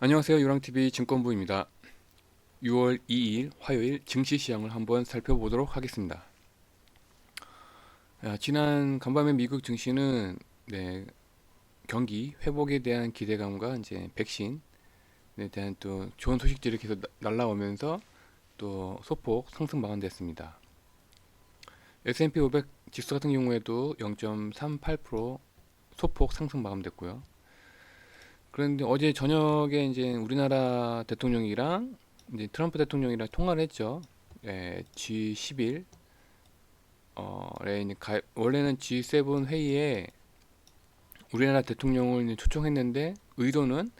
안녕하세요. 유랑TV 증권부입니다. 6월 2일 화요일 증시 시장을 한번 살펴보도록 하겠습니다. 아, 지난 간밤에 미국 증시는 네, 경기 회복에 대한 기대감과 이제 백신에 대한 또 좋은 소식들이 계속 나- 날라오면서 또 소폭 상승 마감됐습니다. S&P 500 지수 같은 경우에도 0.38% 소폭 상승 마감됐고요. 그런데 어제 저녁에 이제 우리나라 대통령이랑 이제 트럼프 대통령이랑 통화를 했죠. 예, G11 어에 이제 가, 원래는 G7 회의에 우리나라 대통령을 초청했는데 의도는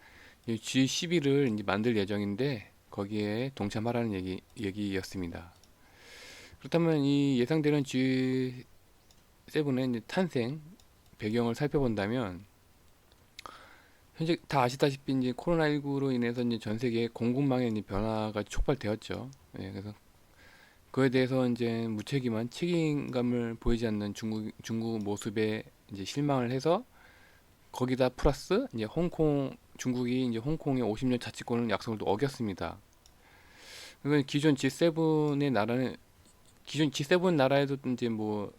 G11을 이제 만들 예정인데 거기에 동참하라는 얘기 얘기였습니다. 그렇다면 이 예상되는 G7의 이제 탄생 배경을 살펴본다면 현재 다 아시다시피 이제 코로나19로 인해서 이제 전 세계 공급망에 이제 변화가 촉발되었죠. 예, 그래서 그에 대해서 이제 무책임한 책임감을 보이지 않는 중국 중국 모습에 이제 실망을 해서 거기다 플러스 이제 홍콩 중국이 이제 홍콩의 50년 자치권을 약속을 또 어겼습니다. 그러니까 기존 G7의 나라는 기존 G7 나라에도 이제 뭐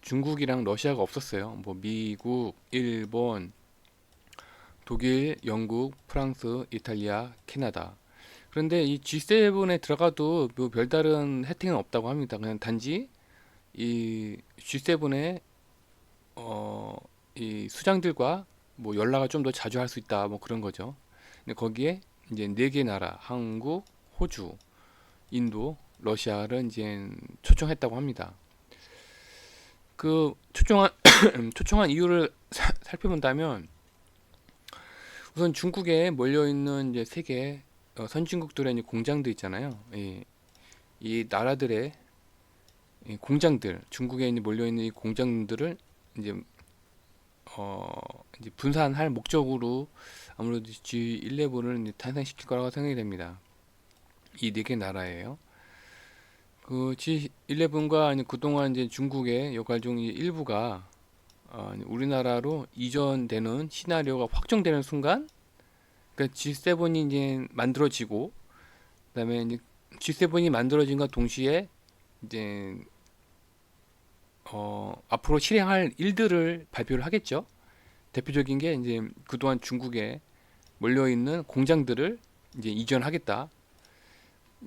중국이랑 러시아가 없었어요. 뭐 미국, 일본, 독일, 영국, 프랑스, 이탈리아, 캐나다. 그런데 이 G7에 들어가도 뭐 별다른 혜택은 없다고 합니다. 그냥 단지 이 G7의 어, 이 수장들과 뭐 연락을 좀 더 자주 할 수 있다. 뭐 그런 거죠. 근데 거기에 이제 네 개 나라, 한국, 호주, 인도, 러시아를 이제 초청했다고 합니다. 그 초청한 초청한 이유를 사- 살펴본다면 우선 중국에 몰려 있는 이제 세계 어, 선진국들의 공장도 있잖아요. 이, 이 나라들의 이 공장들, 중국에 이제 몰려 있는 이 공장들을 이제 어 이제 분산할 목적으로 아무래도 G11을 이제 탄생시킬 거라고 생각이 됩니다. 이 네 개 나라예요. 그 G11과 그동안 이제 중국의 이제 일부가 어, 우리나라로 이전되는 시나리오가 확정되는 순간, 그러니까 G7이 이제 만들어지고, 그다음에 이제 G7이 만들어진과 동시에 이제 어, 앞으로 실행할 일들을 발표를 하겠죠. 대표적인 게 이제 그동안 중국에 몰려 있는 공장들을 이제 이전하겠다.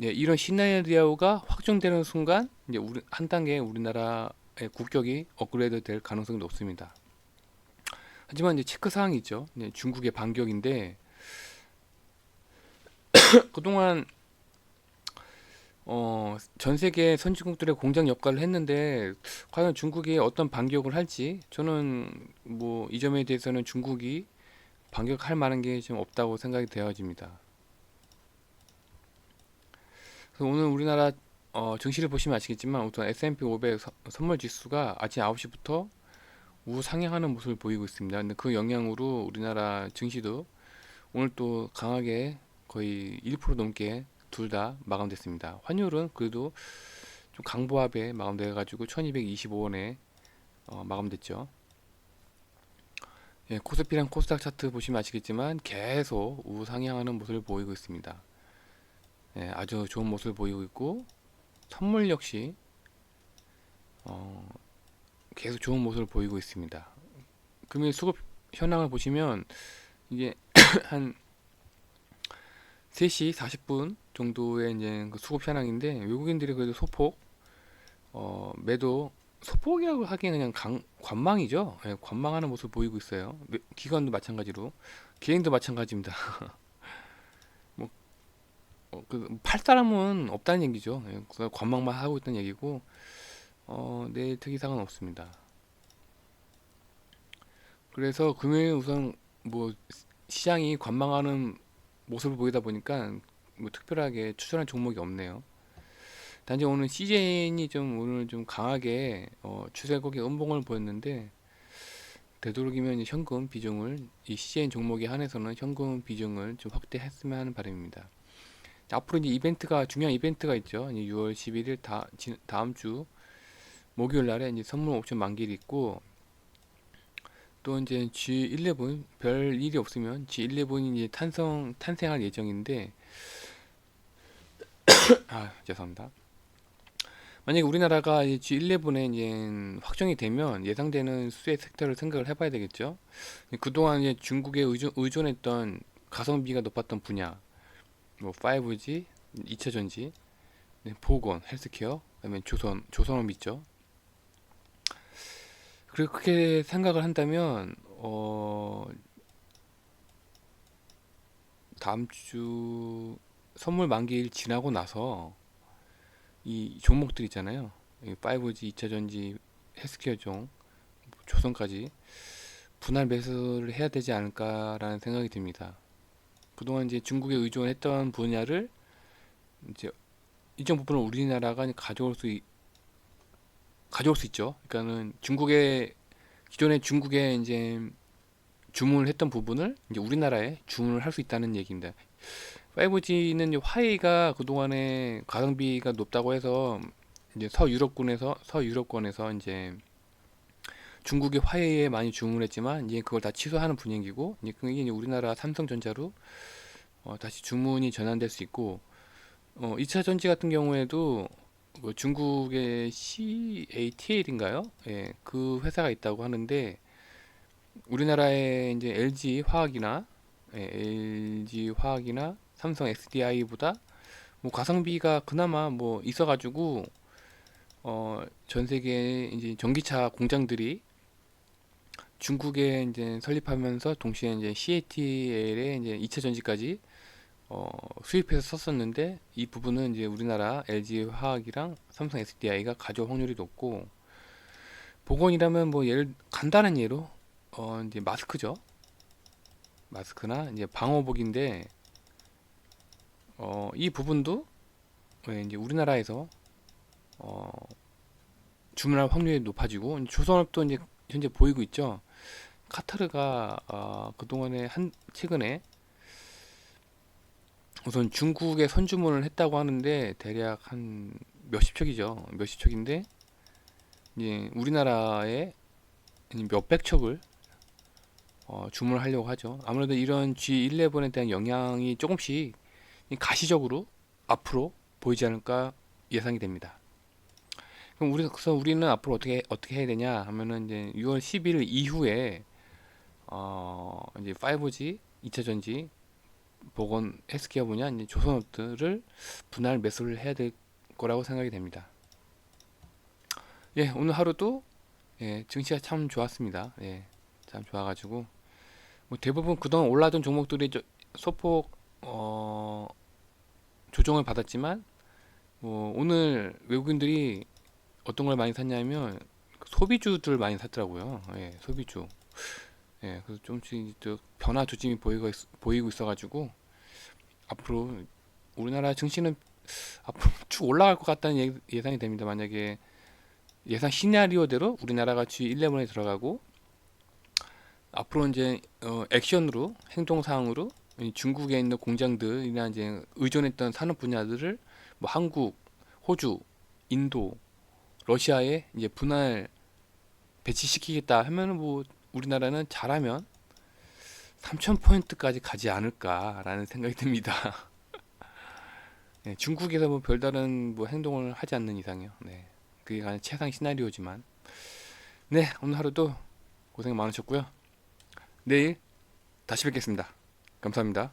예, 이런 시나리오가 확정되는 순간 이제 우리, 한 단계 우리나라의 국격이 업그레이드 될 가능성이 높습니다. 하지만 이제 체크 사항이 있죠. 중국의 반격인데 그동안 어, 전 세계 선진국들의 공장 역할을 했는데 과연 중국이 어떤 반격을 할지 저는 뭐 이 점에 대해서는 중국이 반격할 만한 게 좀 없다고 생각이 되어집니다. 그래서 오늘 우리나라 어, 증시를 보시면 아시겠지만 우선 S&P 500 서- 선물 지수가 아침 9시부터 우상향하는 모습을 보이고 있습니다. 근데 그 영향으로 우리나라 증시도 오늘 또 강하게 거의 1% 넘게 둘 다 마감됐습니다. 환율은 그래도 좀 강보합에 마감돼 가지고 1225원에 어, 마감됐죠. 예, 코스피랑 코스닥 차트 보시면 아시겠지만 계속 우상향하는 모습을 보이고 있습니다. 예, 아주 좋은 모습을 보이고 있고 선물 역시 어, 계속 좋은 모습을 보이고 있습니다. 금일 수급 현황을 보시면 이게 한 3시 40분 정도의 이제 그 수급 현황인데 외국인들이 그래도 소폭 어, 매도 소폭이라고 하기엔 그냥 강, 관망이죠. 예, 관망하는 모습을 보이고 있어요. 매- 기관도 마찬가지로 개인도 마찬가지입니다. 뭐, 어, 그, 팔 사람은 없다는 얘기죠. 예, 그래서 관망만 하고 있다는 얘기고 어, 내일 특이사항은 없습니다. 그래서 금요일 우선 뭐 시장이 관망하는 모습을 보이다 보니까 뭐 특별하게 추천할 종목이 없네요. 단지 오늘 CJN이 좀 오늘 좀 강하게 어, 추세곡의 음봉을 보였는데 되도록이면 현금 비중을 이 CJN 종목에 한해서는 현금 비중을 좀 확대했으면 하는 바람입니다. 앞으로 이제 이벤트가 중요한 이벤트가 있죠. 이제 6월 11일 다, 지- 다음 주 목요일 날에 이제 선물 옵션 만기일이 있고 또 이제 G11 별 일이 없으면 G11이 이제 탄성 탄생할 예정인데 아 죄송합니다. 만약에 우리나라가 이 G11에 이제 확정이 되면 예상되는 수혜 섹터를 생각을 해봐야 되겠죠. 그동안 이제 중국에 의존, 의존했던 가성비가 높았던 분야, 뭐 5G, 2차 전지, 네, 보건, 헬스케어, 그다음에 조선, 조선업 있죠. 그렇게 생각을 한다면 어 다음 주 선물 만기일 지나고 나서 이 종목들 있잖아요. 이 5G, 2차 전지, 헬스케어 종, 조선까지 분할 매수를 해야 되지 않을까라는 생각이 듭니다. 그동안 이제 중국에 의존했던 분야를 이제 일정 부분을 우리나라가 가져올 수 있- 가져올 수 있죠. 그러니까는 중국에 기존에 중국에 이제 주문을 했던 부분을 이제 우리나라에 주문을 할 수 있다는 얘기입니다. 5G는 화웨이가 그동안에 가성비가 높다고 해서 이제 서유럽권에서 서유럽권에서 이제 중국의 화웨이에 많이 주문했지만 이제 그걸 다 취소하는 분위기고 이제 그게 이제 우리나라 삼성전자로 어, 다시 주문이 전환될 수 있고 어, 2차 전지 같은 경우에도 그 중국의 CATL인가요? 예, 그 회사가 있다고 하는데 우리나라의 이제 LG 화학이나 예, LG 화학이나 삼성 SDI보다 뭐 가성비가 그나마 뭐 있어가지고 어, 전 세계 이제 전기차 공장들이 중국에 이제 설립하면서 동시에 이제 CATL의 이제 2차 전지까지 어, 수입해서 썼었는데 이 부분은 이제 우리나라 LG 화학이랑 삼성 SDI가 가져올 확률이 높고 보건이라면 뭐 예를 간단한 예로 어, 이제 마스크죠. 마스크나 이제 방호복인데 어, 이 부분도 예, 이제 우리나라에서 어, 주문할 확률이 높아지고 조선업도 이제 현재 보이고 있죠. 카타르가 어, 그동안에 한 최근에 우선 중국에 선주문을 했다고 하는데 대략 한 몇십 척이죠. 몇십 척인데 이제 우리나라에 몇백 척을 어, 주문을 하려고 하죠. 아무래도 이런 G11에 대한 영향이 조금씩 가시적으로 앞으로 보이지 않을까 예상이 됩니다. 그럼 우리 그래서 우리는 앞으로 어떻게 어떻게 해야 되냐 하면은 이제 6월 10일 이후에 어 이제 5G, 2차 전지, 보건, 헬스케어 분야 이제 조선업들을 분할 매수를 해야 될 거라고 생각이 됩니다. 예, 오늘 하루도 예, 증시가 참 좋았습니다. 예, 참 좋아가지고 뭐 대부분 그동안 올라던 종목들이 저- 소폭 어, 조정을 받았지만 뭐 오늘 외국인들이 어떤 걸 많이 샀냐면 그 소비주들 많이 샀더라고요. 예, 소비주. 예, 그래서 좀씩 또 변화 조짐이 보이고 있, 보이고 있어가지고 앞으로 우리나라 증시는 앞으로 쭉 올라갈 것 같다는 예, 예상이 됩니다. 만약에 예상 시나리오대로 우리나라가 G11에 들어가고 앞으로 이제 어, 액션으로 행동 사항으로 이 중국에 있는 공장들이나 이제 의존했던 산업 분야들을 뭐 한국, 호주, 인도, 러시아에 이제 분할 배치시키겠다 하면은 뭐 우리나라는 잘하면 3,000포인트까지 가지 않을까라는 생각이 듭니다. 네, 중국에서 뭐 별다른 뭐 행동을 하지 않는 이상이요. 네. 그게 가장 최상 시나리오지만. 네, 오늘 하루도 고생 많으셨고요. 내일 다시 뵙겠습니다. 감사합니다.